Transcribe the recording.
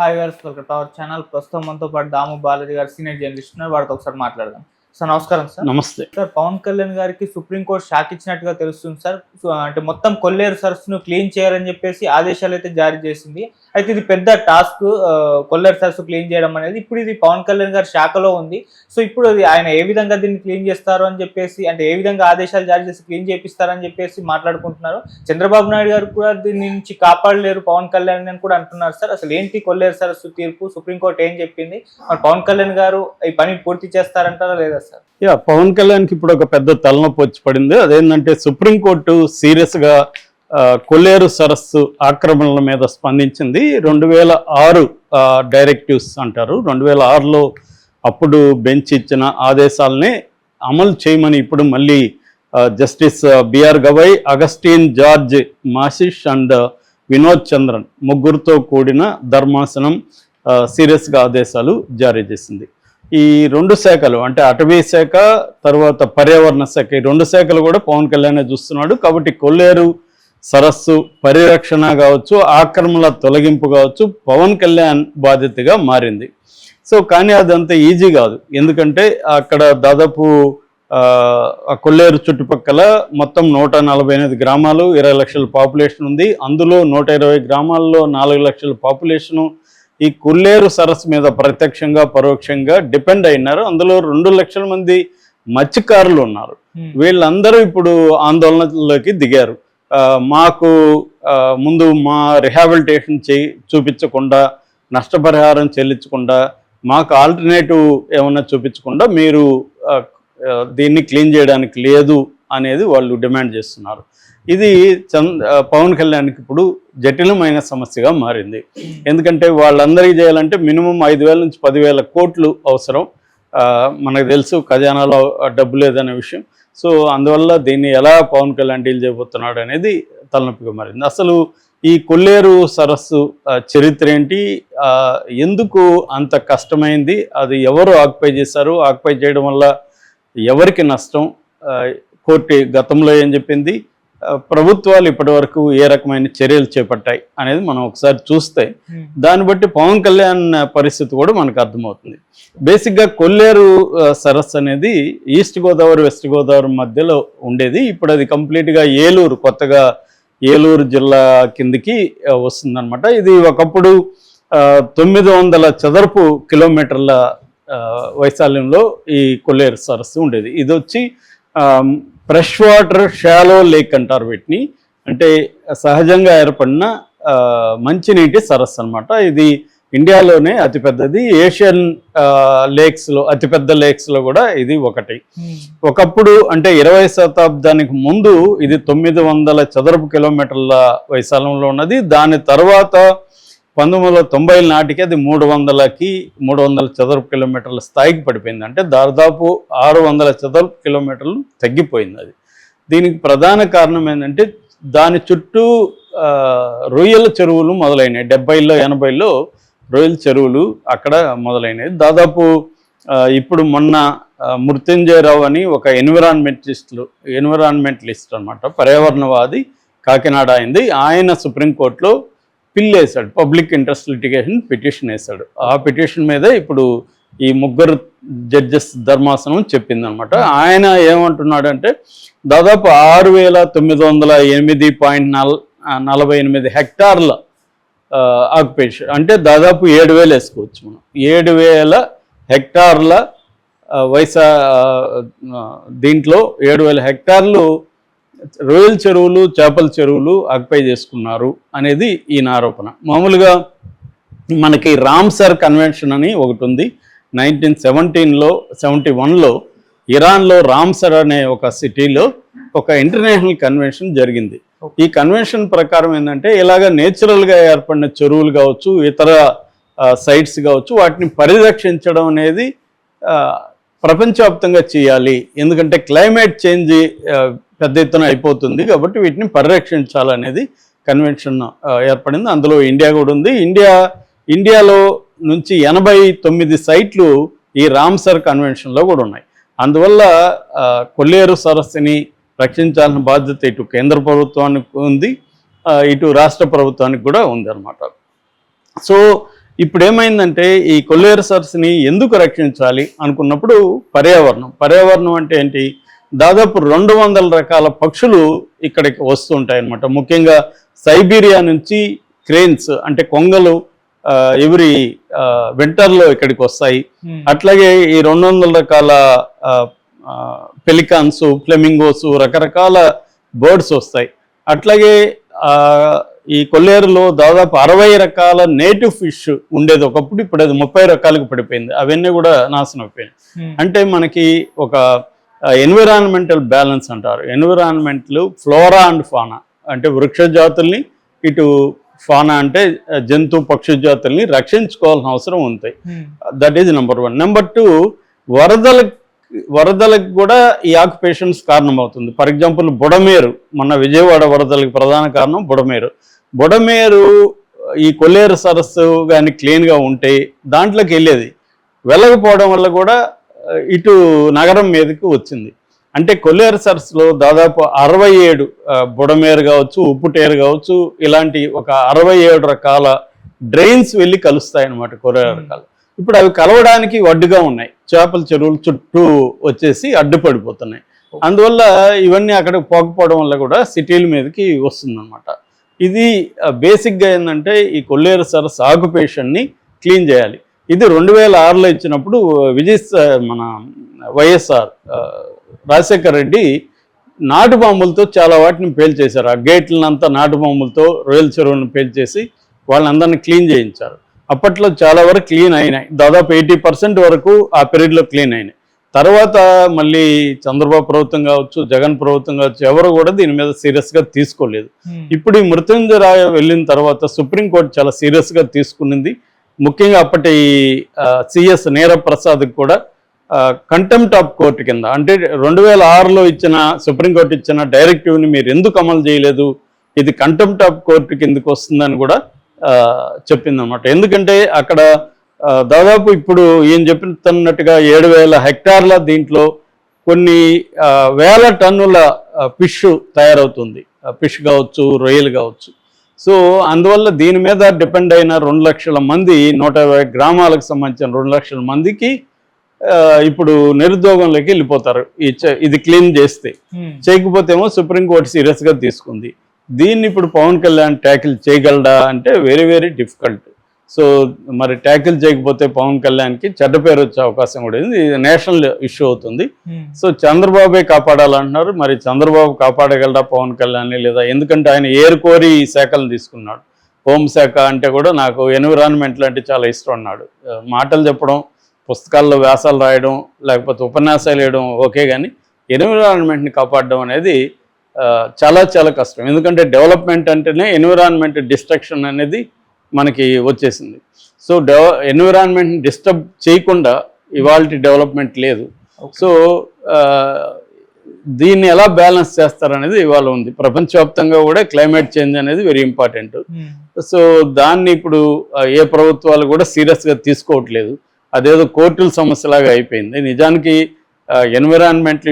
Hi గారు welcome to our channel ప్రస్తుతం మనతో పాటు దాము బాలాజీ గారు సీనియర్ జర్నలిస్ట్ ఉన్నారు. వారితో ఒకసారి మాట్లాడదాం. సార్ నమస్కారం సార్. నమస్తే. సార్ పవన్ కళ్యాణ్ గారికి సుప్రీంకోర్టు షాక్ ఇచ్చినట్టుగా తెలుస్తుంది సార్. అంటే మొత్తం కొల్లేరు సరస్సును క్లీన్ చేయాలని చెప్పేసి ఆదేశాలు అయితే జారీ చేసింది. అయితే ఇది పెద్ద టాస్క్ కొల్లేరు సరస్సు క్లీన్ చేయడం అనేది. ఇప్పుడు ఇది పవన్ కళ్యాణ్ గారి శాఖలో ఉంది. సో ఇప్పుడు అది ఆయన ఏ విధంగా దీన్ని క్లీన్ చేస్తారు అని చెప్పేసి అంటే ఏ విధంగా ఆదేశాలు జారీ చేసి క్లీన్ చేపిస్తారని చెప్పేసి మాట్లాడుకుంటున్నారు. చంద్రబాబు నాయుడు గారు కూడా దీని నుంచి కాపాడలేరు పవన్ కళ్యాణ్ అని కూడా అంటున్నారు సార్. అసలు ఏంటి కొల్లేరు సరస్సు తీర్పు? సుప్రీంకోర్టు ఏం చెప్పింది? మరి పవన్ కళ్యాణ్ గారు ఈ పని పూర్తి చేస్తారంటారా లేదా సార్? యా పవన్ కళ్యాణ్కి ఇప్పుడు ఒక పెద్ద తలనొప్పి వచ్చి పడింది. అదేంటంటే సుప్రీంకోర్టు సీరియస్గా కొల్లేరు సరస్సు ఆక్రమణల మీద స్పందించింది. రెండు వేల ఆరు డైరెక్టివ్స్ అంటారు. రెండు వేల ఆరులో అప్పుడు బెంచ్ ఇచ్చిన ఆదేశాలనే అమలు చేయమని ఇప్పుడు మళ్ళీ justice BR Gavai Augustine George Masih and Vinod Chandran ముగ్గురుతో కూడిన ధర్మాసనం సీరియస్గా ఆదేశాలు జారీ చేసింది. ఈ రెండు శాఖలు అంటే అటవీ శాఖ తర్వాత పర్యావరణ శాఖ ఈ రెండు శాఖలు కూడా పవన్ కళ్యాణ్ చూస్తున్నాడు. కాబట్టి కొల్లేరు సరస్సు పరిరక్షణ కావచ్చు ఆక్రమణల తొలగింపు కావచ్చు పవన్ కళ్యాణ్ బాధ్యతగా మారింది. సో కానీ అదంత ఈజీ కాదు. ఎందుకంటే అక్కడ దాదాపు కొల్లేరు చుట్టుపక్కల మొత్తం నూట నలభై ఎనిమిది గ్రామాలు ఇరవై లక్షల పాపులేషన్ ఉంది. అందులో నూట ఇరవై గ్రామాల్లో నాలుగు లక్షల పాపులేషను ఈ కొల్లేరు సరస్సు మీద ప్రత్యక్షంగా పరోక్షంగా డిపెండ్ అయినారు. అందులో రెండు లక్షల మంది మత్స్యకారులు ఉన్నారు. వీళ్ళందరూ ఇప్పుడు ఆందోళనలోకి దిగారు. మాకు ముందు మా రిహాబిలిటేషన్ చేయి చూపించకుండా నష్టపరిహారం చెల్లించకుండా మాకు ఆల్టర్నేటివ్ ఏమన్నా చూపించకుండా మీరు దీన్ని క్లీన్ చేయడానికి లేదు అనేది వాళ్ళు డిమాండ్ చేస్తున్నారు. ఇది చంద్ పవన్ కళ్యాణ్కి ఇప్పుడు జటిలమైన సమస్యగా మారింది. ఎందుకంటే వాళ్ళందరికీ చేయాలంటే మినిమం ఐదు వేల నుంచి పదివేల కోట్లు అవసరం. మనకు తెలుసు ఖజానాలో డబ్బు లేదనే విషయం. సో అందువల్ల దీన్ని ఎలా పవన్ కళ్యాణ్ డీల్ చేయబోతున్నాడు అనేది తలనొప్పిగా మారింది. అసలు ఈ కొల్లేరు సరస్సు చరిత్ర ఏంటి? ఎందుకు అంత కష్టమైంది? అది ఎవరు ఆక్యుపై చేశారు? ఆక్యుపై చేయడం వల్ల ఎవరికి నష్టం? కోర్టు గతంలో ఏం చెప్పింది? ప్రభుత్వాలు ఇప్పటివరకు ఏ రకమైన చర్యలు చేపట్టాయి అనేది మనం ఒకసారి చూస్తే దాన్ని బట్టి పవన్ కళ్యాణ్ పరిస్థితి కూడా మనకు అర్థమవుతుంది. బేసిక్గా కొల్లేరు సరస్సు అనేది ఈస్ట్ గోదావరి వెస్ట్ గోదావరి మధ్యలో ఉండేది. ఇప్పుడు అది కంప్లీట్గా ఏలూరు కొత్తగా ఏలూరు జిల్లా కిందికి వస్తుందన్నమాట. ఇది ఒకప్పుడు తొమ్మిది వందల చదరపు కిలోమీటర్ల వైశాల్యంలో ఈ కొల్లేరు సరస్సు ఉండేది. ఇది వచ్చి ఫ్రెష్ వాటర్ షాలో లేక్ అంటారు వీటిని. అంటే సహజంగా ఏర్పడిన మంచినీటి సరస్సు అన్నమాట. ఇది ఇండియాలోనే అతిపెద్దది. ఏషియన్ లేక్స్లో అతిపెద్ద లేక్స్లో కూడా ఇది ఒకటి. ఒకప్పుడు అంటే ఇరవై శతాబ్దానికి ముందు ఇది తొమ్మిది వందల చదరపు కిలోమీటర్ల వైశాల్యంలో ఉన్నది. దాని తర్వాత పంతొమ్మిది వందల తొంభై నాటికి అది మూడు వందలకి మూడు వందల చదరపు కిలోమీటర్ల స్థాయికి పడిపోయింది. అంటే దాదాపు ఆరు వందల చదరపు కిలోమీటర్లు తగ్గిపోయింది అది. దీనికి ప్రధాన కారణం ఏంటంటే దాని చుట్టూ రొయ్యల చెరువులు మొదలైనవి. డెబ్బైలో ఎనభైలో రొయ్యల చెరువులు అక్కడ మొదలైనవి. దాదాపు ఇప్పుడు మొన్న మృత్యుంజయరావు అని ఒక ఎన్విరాన్మెంటిస్టులు ఎన్విరాన్మెంటలిస్ట్ అనమాట పర్యావరణవాది కాకినాడ అయింది. ఆయన సుప్రీంకోర్టులో పిల్ వేశాడు పబ్లిక్ ఇంట్రెస్ట్ లిటిగేషన్ పిటిషన్ వేశాడు. ఆ పిటిషన్ మీద ఇప్పుడు ఈ ముగ్గురు జడ్జెస్ ధర్మాసనం చెప్పిందనమాట ఆయన ఏమంటున్నాడంటే దాదాపు ఆరు వేల తొమ్మిది వందల ఎనిమిది పాయింట్ నల్ నలభై ఎనిమిది హెక్టార్ల ఆక్యుపేషన్ అంటే దాదాపు ఏడు వేలు వేసుకోవచ్చు మనం. ఏడు వేల హెక్టార్ల వైసా దీంట్లో ఏడు వేల హెక్టార్లు రొయ్యల చెరువులు చేపల చెరువులు ఆక్యుపై చేసుకున్నారు అనేది ఈయన ఆరోపణ. మామూలుగా మనకి రామ్సర్ కన్వెన్షన్ అని ఒకటి ఉంది. నైన్టీన్ సెవెంటీన్లో సెవెంటీ వన్లో ఇరాన్లో రామ్సర్ అనే ఒక సిటీలో ఒక ఇంటర్నేషనల్ కన్వెన్షన్ జరిగింది. ఈ కన్వెన్షన్ ప్రకారం ఏంటంటే ఇలాగ నేచురల్గా ఏర్పడిన చెరువులు కావచ్చు ఇతర సైట్స్ కావచ్చు వాటిని పరిరక్షించడం అనేది ప్రపంచవ్యాప్తంగా చేయాలి. ఎందుకంటే క్లైమేట్ చేంజ్ పెద్ద ఎత్తున అయిపోతుంది కాబట్టి వీటిని పరిరక్షించాలనేది కన్వెన్షన్ ఏర్పడింది. అందులో ఇండియా కూడా ఉంది. ఇండియా ఇండియాలో నుంచి ఎనభై తొమ్మిది సైట్లు ఈ రామ్సర్ కన్వెన్షన్లో కూడా ఉన్నాయి. అందువల్ల కొల్లేరు సరస్సుని రక్షించాల్సిన బాధ్యత ఇటు కేంద్ర ప్రభుత్వానికి ఉంది. ఇటు రాష్ట్ర ప్రభుత్వానికి కూడా ఉంది అనమాట సో ఇప్పుడు ఏమైందంటే ఈ కొల్లేరు సరస్సుని ఎందుకు రక్షించాలి అనుకున్నప్పుడు పర్యావరణం. పర్యావరణం అంటే ఏంటి? దాదాపు రెండు వందల రకాల పక్షులు ఇక్కడికి వస్తుంటాయి అన్నమాట ముఖ్యంగా సైబీరియా నుంచి క్రేన్స్ అంటే కొంగలు ఎవరి వింటర్లో ఇక్కడికి వస్తాయి. అట్లాగే ఈ రెండు వందల రకాల పెలికాన్స్ ఫ్లెమింగోస్ రకరకాల బర్డ్స్ వస్తాయి. అట్లాగే ఈ కొల్లేరులో దాదాపు అరవై రకాల నేటివ్ ఫిష్ ఉండేది ఒకప్పుడు ఇప్పుడు అది ముప్పై రకాలకు పడిపోయింది. అవన్నీ కూడా నాశనం అయిపోయినాయి. ఉమ్. అంటే మనకి ఒక ఎన్విరాన్మెంటల్ బ్యాలెన్స్ అంటారు. ఎన్విరాన్మెంట్లు ఫ్లోరా అండ్ ఫానా అంటే వృక్ష జాతుల్ని ఇటు ఫానా అంటే జంతు పక్షి జాతుల్ని రక్షించుకోవాల్సిన అవసరం ఉంది. That is number one number two వరదలకు వరదలకు కూడా ఈ ఆక్యుపేషన్స్ కారణమవుతుంది. For example Budameru. మన విజయవాడ వరదలకు ప్రధాన కారణం బుడమేరు. బుడమేరు ఈ కొల్లేరు సరస్సు కానీ క్లీన్గా ఉంటే దాంట్లోకి వెళ్ళేది. వెళ్ళకపోవడం వల్ల కూడా ఇటు నగరం మీదకి వచ్చింది. అంటే కొల్లేరు సరస్సులో దాదాపు అరవై ఏడు బుడమేరు కావచ్చు ఉప్పుటేరు కావచ్చు ఇలాంటి ఒక అరవై ఏడు రకాల డ్రైన్స్ వెళ్ళి కలుస్తాయి అన్నమాట కొల్లేరు రకాలు. ఇప్పుడు అవి కలవడానికి అడ్డుగా ఉన్నాయి. చేపల చెరువులు చుట్టూ వచ్చేసి అడ్డుపడిపోతున్నాయి. అందువల్ల ఇవన్నీ అక్కడికి పోకపోవడం వల్ల కూడా సిటీల మీదకి వస్తుందన్నమాట. ఇది బేసిక్గా ఏంటంటే ఈ కొల్లేరు సరస్సు ఆక్యుపేషన్ని క్లీన్ చేయాలి. ఇది రెండు వేల ఆరులో ఇచ్చినప్పుడు విజయ్ మన వైఎస్ఆర్ రాజశేఖర్ రెడ్డి నాటు బాంబులతో చాలా వాటిని పేల్చేశారు. ఆ గేట్లనంతా నాటు బాంబులతో రొయ్యల చెరువులను పేల్చేసి వాళ్ళందరినీ క్లీన్ చేయించారు. అప్పట్లో చాలా వరకు క్లీన్ అయినాయి. దాదాపు ఎయిటీ పర్సెంట్ వరకు ఆ పీరియడ్లో క్లీన్ అయినాయి. తర్వాత మళ్ళీ చంద్రబాబు ప్రభుత్వం కావచ్చు జగన్ ప్రభుత్వం కావచ్చు ఎవరు కూడా దీని మీద సీరియస్గా తీసుకోలేదు. ఇప్పుడు ఈ మృత్యుంజయరాయ వెళ్ళిన తర్వాత సుప్రీంకోర్టు చాలా సీరియస్గా తీసుకునింది. ముఖ్యంగా అప్పటి సిఎస్ నీరప్రసాద్కి కూడా కంటెంప్ట్ ఆఫ్ కోర్టు కింద అంటే రెండు వేల ఆరులో ఇచ్చిన సుప్రీంకోర్టు ఇచ్చిన డైరెక్టివ్ని మీరు ఎందుకు అమలు చేయలేదు? ఇది కంటెంప్ట్ ఆఫ్ కోర్టు కిందకు వస్తుందని కూడా చెప్పిందనమాట ఎందుకంటే అక్కడ దాదాపు ఇప్పుడు ఈయన చెప్తున్నట్టుగా ఏడు వేల హెక్టార్ల దీంట్లో కొన్ని వేల టన్నుల ఫిష్ తయారవుతుంది. ఫిష్ కావచ్చు రొయ్యలు కావచ్చు. సో అందువల్ల దీని మీద డిపెండ్ అయిన రెండు లక్షల మంది నూట గ్రామాలకు సంబంధించిన రెండు లక్షల మందికి ఇప్పుడు నిరుద్యోగంలోకి వెళ్ళిపోతారు. ఇది క్లీన్ చేస్తే. చేయకపోతే ఏమో సుప్రీంకోర్టు సీరియస్గా తీసుకుంది. దీన్ని ఇప్పుడు పవన్ కళ్యాణ్ ట్యాకిల్ చేయగలడా అంటే వెరీ వెరీ డిఫికల్ట్. సో మరి ట్యాకిల్ చేయకపోతే పవన్ కళ్యాణ్కి చెడ్డ పేరు వచ్చే అవకాశం కూడా ఉంది. ఇది నేషనల్ ఇష్యూ అవుతుంది. ఉమ్. సో చంద్రబాబే కాపాడాలంటున్నారు. మరి చంద్రబాబు కాపాడగలరా పవన్ కళ్యాణ్ లేదా? ఎందుకంటే ఆయన ఏరుకోరి ఈ శాఖలను తీసుకున్నాడు. హోంశాఖ అంటే కూడా నాకు ఎన్విరాన్మెంట్లు అంటే చాలా ఇష్టం అన్నాడు. మాటలు చెప్పడం పుస్తకాల్లో వ్యాసాలు రాయడం లేకపోతే ఉపన్యాసాలు వేయడం ఓకే కానీ ఎన్విరాన్మెంట్ని కాపాడడం అనేది చాలా చాలా కష్టం. ఎందుకంటే డెవలప్మెంట్ అంటేనే ఎన్విరాన్మెంట్ డిస్ట్రక్షన్ అనేది మనకి వచ్చేసింది. సో డెవ ఎన్విరాన్మెంట్ని డిస్టర్బ్ చేయకుండా ఇవాళ డెవలప్మెంట్ లేదు. సో దీన్ని ఎలా బ్యాలెన్స్ చేస్తారనేది ఇవాళ ఉంది. ప్రపంచవ్యాప్తంగా కూడా క్లైమేట్ చేంజ్ అనేది వెరీ ఇంపార్టెంట్. ఉమ్. సో దాన్ని ఇప్పుడు ఏ ప్రభుత్వాలు కూడా సీరియస్గా తీసుకోవట్లేదు. అదేదో కోర్టుల సమస్యలాగా అయిపోయింది. నిజానికి ఎన్విరాన్మెంటల్